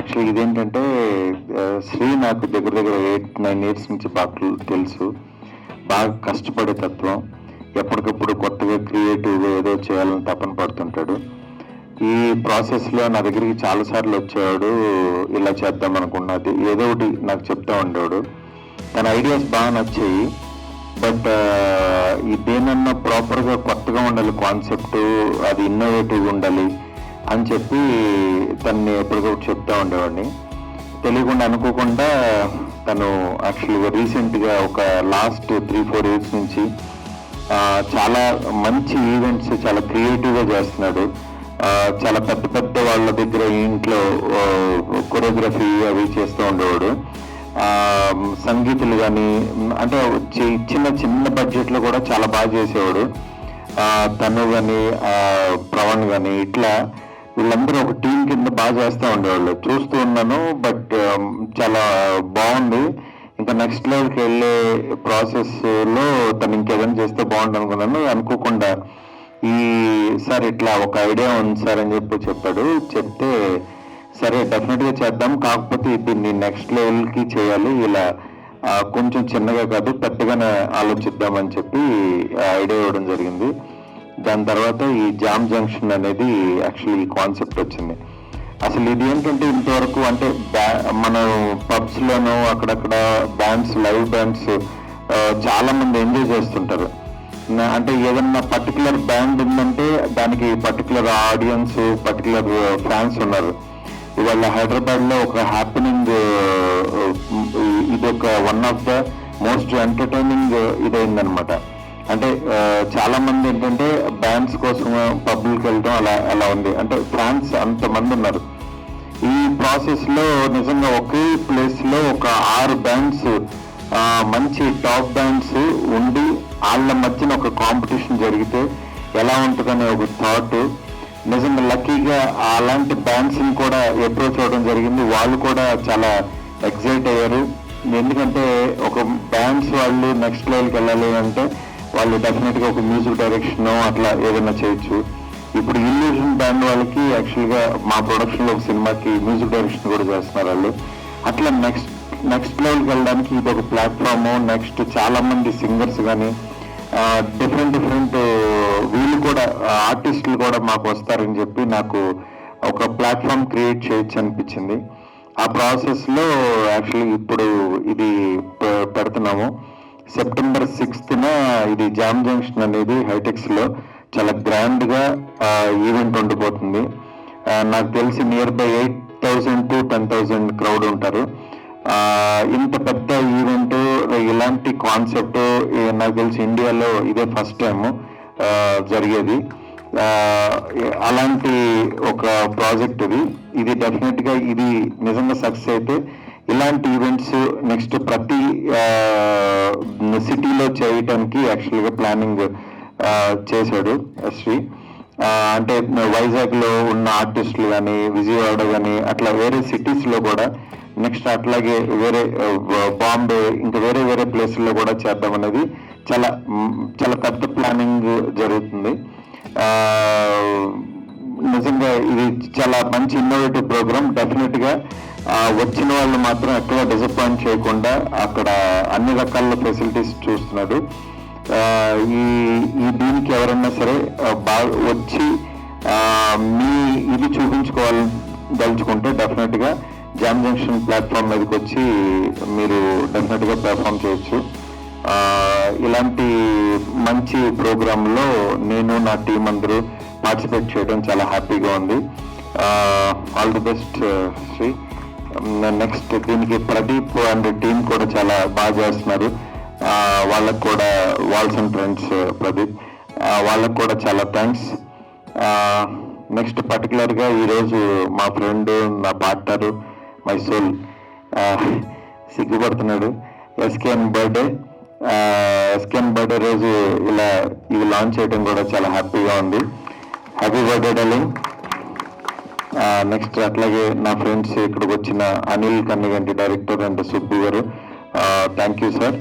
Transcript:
Actually ఇదేంటంటే శ్రీ నాకు దగ్గర దగ్గర ఎయిట్ నైన్ ఇయర్స్ నుంచి బాగా తెలుసు. బాగా కష్టపడే తత్వం. ఎప్పటికప్పుడు కొత్తగా క్రియేటివ్గా ఏదో చేయాలని తపన పడుతుంటాడు. ఈ ప్రాసెస్లో నా దగ్గరికి చాలాసార్లు వచ్చేవాడు ఇలా చేద్దాం అనుకున్నది ఏదో ఒకటి నాకు చెప్తా ఉండేవాడు. తన ఐడియాస్ బాగా నచ్చాయి. బట్ ఈ ప్రాపర్గా కొత్తగా ఉండాలి కాన్సెప్ట్ అది ఇన్నోవేటివ్ ఉండాలి అని చెప్పి తన్ని ఎప్పటికప్పుడు చెప్తా ఉండేవాడిని. తెలియకుండా అనుకోకుండా తను యాక్చువల్గా రీసెంట్గా ఒక లాస్ట్ త్రీ ఫోర్ ఇయర్స్ నుంచి చాలా మంచి ఈవెంట్స్ చాలా క్రియేటివ్గా చేస్తున్నాడు. చాలా పెద్ద పెద్ద వాళ్ళ దగ్గర ఇంట్లో కొరియోగ్రఫీ అవి చేస్తూ ఉండేవాడు. సంగీతులు కానీ అంటే చి- చిన్న చిన్న బడ్జెట్లో కూడా చాలా బాగా చేసేవాడు. తను కానీ ప్రవణ్ కానీ ఇట్లా వీళ్ళందరూ ఒక టీం కింద బాగా చేస్తూ ఉండేవాళ్ళు. చూస్తూ ఉన్నాను బట్ um, చాలా బాగుంది. ఇంకా నెక్స్ట్ లెవెల్కి వెళ్ళే ప్రాసెస్లో తను ఇంకేదైనా చేస్తే బాగుంటుంది అనుకున్నాను. అనుకోకుండా ఈ సార్ ఇట్లా ఒక ఐడియా ఉంది సార్ అని చెప్పి చెప్పాడు. చెప్తే సరే డెఫినెట్గా చేద్దాం. కాకపోతే దీన్ని నెక్స్ట్ లెవెల్కి చేయాలి. ఇలా కొంచెం చిన్నగా కాదు పెద్దగానే ఆలోచిద్దామని చెప్పి ఐడియా ఇవ్వడం జరిగింది. దాని తర్వాత ఈ జామ్ జంక్షన్ అనేది యాక్చువల్లీ కాన్సెప్ట్ వచ్చింది. అసలు ఇది ఏంటంటే ఇంతవరకు అంటే బ్యా- మన పబ్స్లోనూ అక్కడక్కడ బ్యాండ్స్ లైవ్ బ్యాండ్స్ చాలా మంది ఎంజాయ్ చేస్తుంటారు. అంటే ఏదన్నా పర్టికులర్ బ్యాండ్ ఉందంటే దానికి పర్టికులర్ ఆడియన్స్ పర్టికులర్ ఫ్యాన్స్ ఉన్నారు. ఇవాళ హైదరాబాద్లో ఒక హ్యాపెనింగ్ ఇది ఒక one of the most entertaining ఇదైందనమాట అంటే చాలా మంది ఏంటంటే బ్యాండ్స్ కోసం పబ్లిక్ వెళ్ళడం అలా అలా ఉంది. అంటే ఫ్యాన్స్ అంతమంది ఉన్నారు. ఈ ప్రాసెస్లో నిజంగా ఒకే ప్లేస్లో ఒక ఆరు బ్యాండ్స్ మంచి టాప్ బ్యాండ్స్ ఉండి వాళ్ళ మధ్యన ఒక కాంపిటీషన్ జరిగితే ఎలా ఉంటుందనే ఒక థాట్ నిజంగా లక్కీగా అలాంటి బ్యాండ్స్ని కూడా అప్రోచ్ అవ్వడం జరిగింది. వాళ్ళు కూడా చాలా ఎక్సైట్ అయ్యారు. ఎందుకంటే ఒక బ్యాండ్స్ వాళ్ళు నెక్స్ట్ లెవెల్కి వెళ్ళాలి అంటే వాళ్ళు డెఫినెట్గా ఒక మ్యూజిక్ డైరెక్షన్ అట్లా ఏదైనా చేయొచ్చు. ఇప్పుడు ఇల్యూషన్ బ్యాండ్ వాళ్ళకి యాక్చువల్గా మా ప్రొడక్షన్లో ఒక సినిమాకి మ్యూజిక్ డైరెక్షన్ కూడా చేస్తున్నారు వాళ్ళు. అట్లా నెక్స్ట్ నెక్స్ట్ లెవెల్కి వెళ్ళడానికి ఇది ఒక ప్లాట్ఫామ్ నెక్స్ట్ చాలా మంది సింగర్స్ కానీ డిఫరెంట్ డిఫరెంట్ వీళ్ళు కూడా ఆర్టిస్టులు కూడా మాకు వస్తారని చెప్పి నాకు ఒక ప్లాట్ఫామ్ క్రియేట్ చేయొచ్చు అనిపించింది. ఆ ప్రాసెస్లో యాక్చువల్లీ ఇప్పుడు ఇది పె- పెడుతున్నాము. సెప్టెంబర్ సిక్స్త్న ఇది జామ్ జంక్షన్ అనేది హైటెక్స్లో చాలా గ్రాండ్గా ఈవెంట్ ఉండిపోతుంది. నాకు తెలిసి nearby eight thousand to ten thousand crowd ఉంటారు ఇంత పెద్ద ఈవెంట్ ఇలాంటి కాన్సెప్ట్ నాకు తెలిసి ఇండియాలో ఇదే ఫస్ట్ టైం జరిగేది. అలాంటి ఒక ప్రాజెక్ట్ ఇది. ఇది డెఫినెట్గా ఇది నిజంగా సక్సెస్ అయితే ఇలాంటి ఈవెంట్స్ నెక్స్ట్ ప్రతి సిటీలో చేయటానికి యాక్చువల్గా ప్లానింగ్ చేశాడు శ్రీ అంటే వైజాగ్లో ఉన్న ఆర్టిస్టులు కానీ విజయవాడ కానీ అట్లా వేరే సిటీస్లో కూడా నెక్స్ట్ అట్లాగే వేరే బాంబే ఇంకా వేరే వేరే ప్లేసుల్లో కూడా చేద్దాం అనేది చాలా చాలా పెద్ద ప్లానింగ్ జరుగుతుంది. నిజంగా ఇది చాలా మంచి ఇన్నోవేటివ్ ప్రోగ్రామ్ డెఫినెట్గా గా వచ్చిన వాళ్ళు మాత్రం ఎక్కడ డిసప్పాయింట్ చేయకుండా అక్కడ అన్ని రకాల ఫెసిలిటీస్ చూస్తున్నాడు. ఈ ఈ దీనికి ఎవరన్నా సరే బాగా వచ్చి మీ ఇది చూపించుకోవాలి దలుచుకుంటే డెఫినెట్గా జామ్ జంక్షన్ ప్లాట్ఫామ్ మీదకి వచ్చి మీరు డెఫినెట్గా పెర్ఫామ్ చేయొచ్చు. ఇలాంటి మంచి ప్రోగ్రాంలో నేను నా టీం అందరూ పార్టిసిపేట్ చేయడం చాలా హ్యాపీగా ఉంది. All the best Sri. Next దీనికి ప్రదీప్ అండ్ టీం కూడా చాలా బాగా చేస్తున్నారు. వాళ్ళకు కూడా వాల్స్ అండ్ ఫ్రెండ్స్ ప్రదీప్. వాళ్ళకు కూడా చాలా థ్యాంక్స్ నెక్స్ట్ పర్టికులర్గా ఈరోజు మా ఫ్రెండ్ నా పార్ట్నరు మై సోల్ సిగ్గుపడుతున్నాడు. ఎస్కేఎన్ బర్త్డే ఎస్కేఎన్ బర్త్డే రోజు ఇలా ఇవి లాంచ్ చేయడం కూడా చాలా హ్యాపీగా ఉంది. హ్యాపీ బర్త్డే డార్లింగ్ నెక్స్ట్ అట్లాగే నా ఫ్రెండ్స్ ఇక్కడికి వచ్చిన అనిల్ కన్నగంటి డైరెక్టర్ అండ్ సుబ్బు గారు. Thank you sir